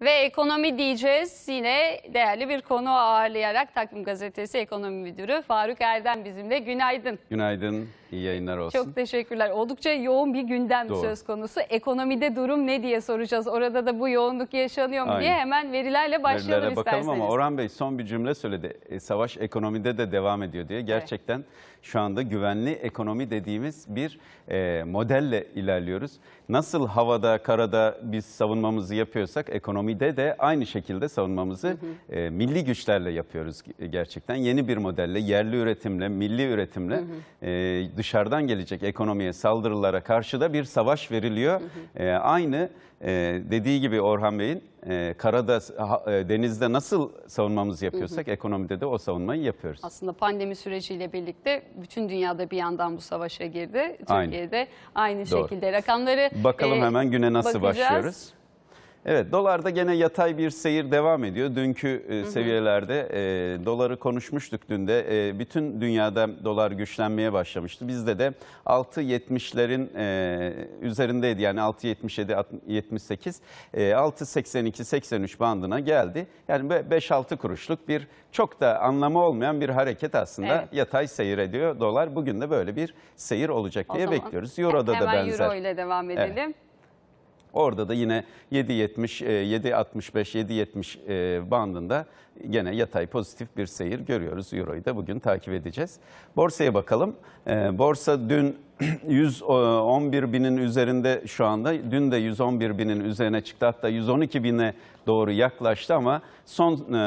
Ve ekonomi diyeceğiz yine değerli bir konu ağırlayarak Takvim Gazetesi Ekonomi Müdürü Faruk Erdem bizimle. Günaydın. Günaydın, iyi yayınlar olsun. Çok teşekkürler. Oldukça yoğun bir gündem Doğru. söz konusu. Ekonomide durum ne diye soracağız. Orada da bu yoğunluk yaşanıyor mu diye Aynen. hemen verilerle başlayalım Verilere bakalım isterseniz. ama Orhan Bey son bir cümle söyledi. E, savaş ekonomide de devam ediyor diye. Gerçekten şu anda güvenli ekonomi dediğimiz bir e, modelle ilerliyoruz. Nasıl havada, karada biz savunmamızı yapıyorsak ekonomide de aynı şekilde savunmamızı e, milli güçlerle yapıyoruz e, gerçekten. Yeni bir modelle, yerli üretimle, milli üretimle e, dışarıdan gelecek ekonomiye saldırılara karşı da bir savaş veriliyor. E, aynı e, dediği gibi Orhan Bey'in e, karada, e, denizde nasıl savunmamızı yapıyorsak ekonomide de o savunmayı yapıyoruz. Aslında pandemi süreciyle birlikte bütün dünyada bir yandan bu savaşa girdi. Türkiye'de aynı Doğru. şekilde rakamları Bakalım e, hemen güne nasıl bakacağız. başlıyoruz. Evet dolarda gene yatay bir seyir devam ediyor. Dünkü e, seviyelerde e, doları konuşmuştuk dün de. E, bütün dünyada dolar güçlenmeye başlamıştı. Bizde de 6.70'lerin e, üzerindeydi. Yani 6.77, 78, e, 6.82-83 bandına geldi. Yani be- 5-6 kuruşluk bir çok da anlamı olmayan bir hareket aslında. Evet. Yatay seyir ediyor dolar. Bugün de böyle bir seyir olacak diye bekliyoruz. Euro'da da hemen benzer. Euro ile devam edelim. Orada da yine 7.70, e, 7.65, 7.70 e, bandında gene yatay pozitif bir seyir görüyoruz. Euro'yu da bugün takip edeceğiz. Borsaya bakalım. E, Borsa dün 111 binin üzerinde şu anda. Dün de 111 binin üzerine çıktı. Hatta 112 bine doğru yaklaştı ama son e,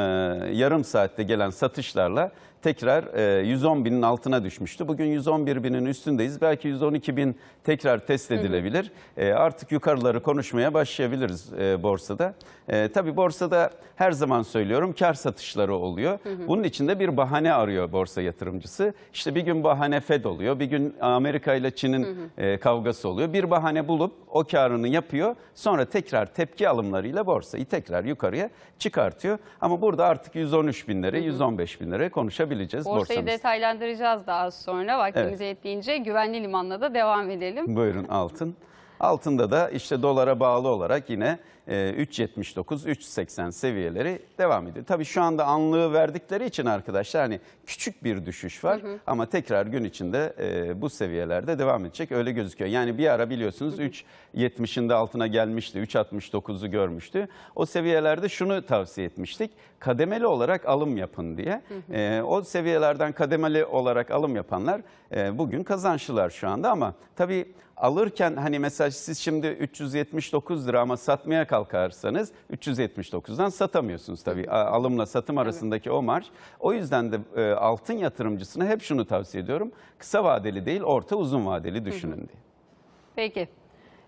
yarım saatte gelen satışlarla tekrar e, 110 binin altına düşmüştü. Bugün 111 binin üstündeyiz. Belki 112 bin tekrar test edilebilir. E, artık yukarıları konuşmaya başlayabiliriz e, borsada. E, tabii borsada her zaman söylüyorum kar satışları oluyor. Bunun için de bir bahane arıyor borsa yatırımcısı. İşte bir gün bahane Fed oluyor, bir gün Amerika ile Çin'in e, kavgası oluyor. Bir bahane bulup o karını yapıyor. Sonra tekrar tepki alımlarıyla borsayı tekrar yukarıya çıkartıyor. Ama burada artık 113 bin lira, 115 bin lira konuşabileceğiz Borsayı borsamızda. detaylandıracağız daha sonra. Vaktimiz yettiğince güvenli limanla da devam edelim. Buyurun altın. Altında da işte dolara bağlı olarak yine 3.79, 3.80 seviyeleri devam ediyor. Tabii şu anda anlığı verdikleri için arkadaşlar hani küçük bir düşüş var ama tekrar gün içinde e, bu seviyelerde devam edecek öyle gözüküyor. Yani bir ara biliyorsunuz 3.70'in de altına gelmişti, 3.69'u görmüştü. O seviyelerde şunu tavsiye etmiştik. Kademeli olarak alım yapın diye. E, o seviyelerden kademeli olarak alım yapanlar e, bugün kazançlılar şu anda ama tabii alırken hani mesela siz şimdi 379 lira ama satmaya kalkarsanız 379'dan satamıyorsunuz tabii. Alımla satım arasındaki o marj. O yüzden de e, altın yatırımcısına hep şunu tavsiye ediyorum. Kısa vadeli değil orta uzun vadeli düşünün diye. Peki.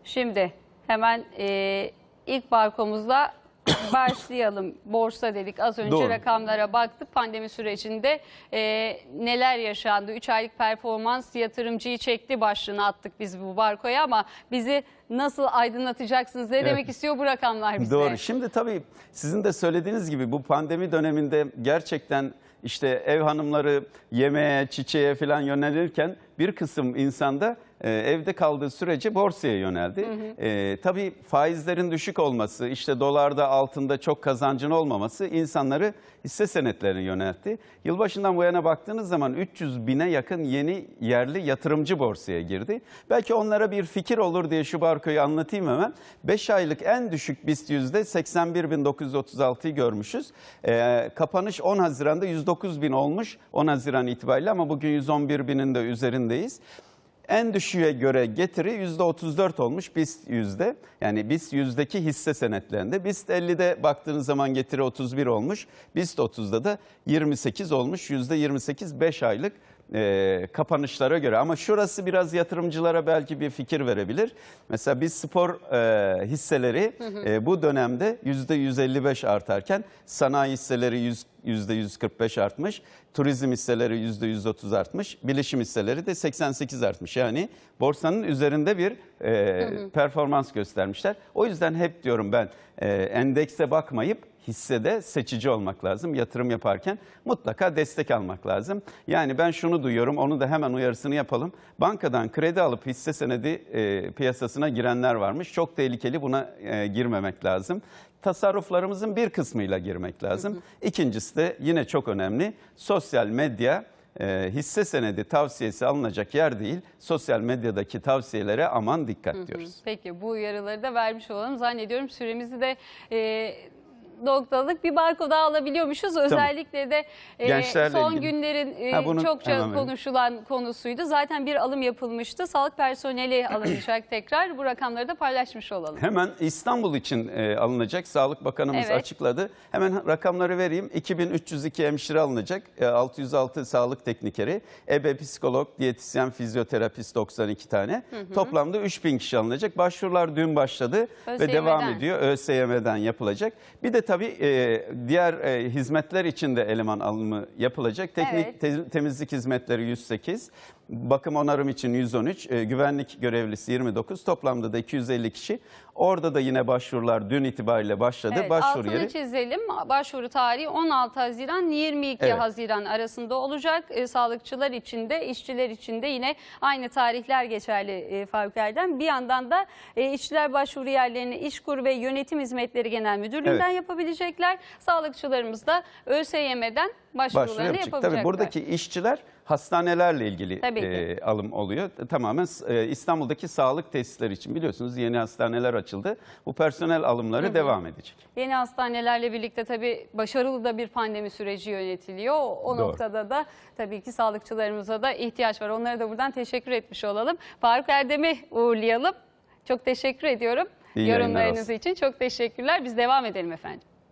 Şimdi hemen e, ilk barkomuzla başlayalım. Borsa dedik. Az önce Doğru. rakamlara baktık. Pandemi sürecinde e, neler yaşandı? 3 aylık performans yatırımcıyı çekti başlığını attık biz bu barkoya ama bizi nasıl aydınlatacaksınız? Ne demek istiyor bu rakamlar bize? Doğru. Şimdi tabii sizin de söylediğiniz gibi bu pandemi döneminde gerçekten işte ev hanımları yemeğe, çiçeğe falan yönelirken bir kısım insanda e, evde kaldığı sürece borsaya yöneldi. E, tabii faizlerin düşük olması, işte dolarda altında çok kazancın olmaması insanları hisse senetlerine yöneltti. Yılbaşından bu yana baktığınız zaman 300 bine yakın yeni yerli yatırımcı borsaya girdi. Belki onlara bir fikir olur diye şu barkoyu anlatayım hemen. 5 aylık en düşük BIST yüzde 81.936'yı görmüşüz. E, kapanış 10 Haziran'da 109 bin olmuş 10 Haziran itibariyle ama bugün 111 binin de üzerindeyiz. En düşüğe göre getiri %34 olmuş BIST yüzde. Yani BIST yüzdeki hisse senetlerinde. BIST 50'de baktığınız zaman getiri 31 olmuş. BIST 30'da da 28 olmuş. %28 5 aylık e, kapanışlara göre. Ama şurası biraz yatırımcılara belki bir fikir verebilir. Mesela biz spor e, hisseleri e, bu dönemde %155 artarken sanayi hisseleri 100 %145 artmış. Turizm hisseleri %130 artmış. Bilişim hisseleri de 88 artmış. Yani borsanın üzerinde bir e, performans göstermişler. O yüzden hep diyorum ben e, endekse bakmayıp hissede seçici olmak lazım. Yatırım yaparken mutlaka destek almak lazım. Yani ben şunu duyuyorum, onu da hemen uyarısını yapalım. Bankadan kredi alıp hisse senedi e, piyasasına girenler varmış. Çok tehlikeli buna e, girmemek lazım. tasarruflarımızın bir kısmıyla girmek lazım. İkincisi de yine çok önemli sosyal medya e, hisse senedi tavsiyesi alınacak yer değil. Sosyal medyadaki tavsiyelere aman dikkat diyoruz. Peki bu uyarıları da vermiş olalım. Zannediyorum süremizi de e, noktaladık. Bir barko daha alabiliyormuşuz. Özellikle de e, Gençlerle son ilgili. günlerin e, Ha, bunu çokça hemen konuşulan konusuydu. Zaten bir alım yapılmıştı. Sağlık personeli alınacak tekrar. Bu rakamları da paylaşmış olalım. Hemen İstanbul için e, alınacak. Sağlık Bakanımız Evet. açıkladı. Hemen rakamları vereyim. 2302 hemşire alınacak. E, 606 sağlık teknikeri, ebe, psikolog, diyetisyen, fizyoterapist 92 tane. Toplamda 3000 kişi alınacak. Başvurular dün başladı ve ÖSYM'den. devam ediyor. ÖSYM'den yapılacak. Bir de tabii e, diğer e, hizmetler için de eleman alımı yapılacak. Teknik Evet. te- temizlik hizmetleri 108, bakım onarım için 113, e, güvenlik görevlisi 29, toplamda da 250 kişi. Orada da yine başvurular dün itibariyle başladı. Evet, Başvuru altını yeri çizelim. Başvuru tarihi 16 Haziran 22 Evet. Haziran arasında olacak. E, sağlıkçılar için de işçiler için de yine aynı tarihler geçerli e, Faruk Erdem. Bir yandan da işçiler başvuru yerlerini İşkur ve Yönetim Hizmetleri Genel Müdürlüğü'nden Evet. yapabilecekler. Sağlıkçılarımız da ÖSYM'den başvuru başvurularını yapacak. yapabilecekler. Tabii buradaki işçiler hastanelerle ilgili e, alım oluyor. Tamamen e, İstanbul'daki sağlık tesisleri için biliyorsunuz yeni hastaneler açıldı. Bu personel alımları devam edecek. Yeni hastanelerle birlikte tabii başarılı da bir pandemi süreci yönetiliyor. O Doğru. noktada da tabii ki sağlıkçılarımıza da ihtiyaç var. Onlara da buradan teşekkür etmiş olalım. Faruk Erdem'i uğurlayalım. Çok teşekkür ediyorum. İyi Yorumlarınız için çok teşekkürler. Biz devam edelim efendim.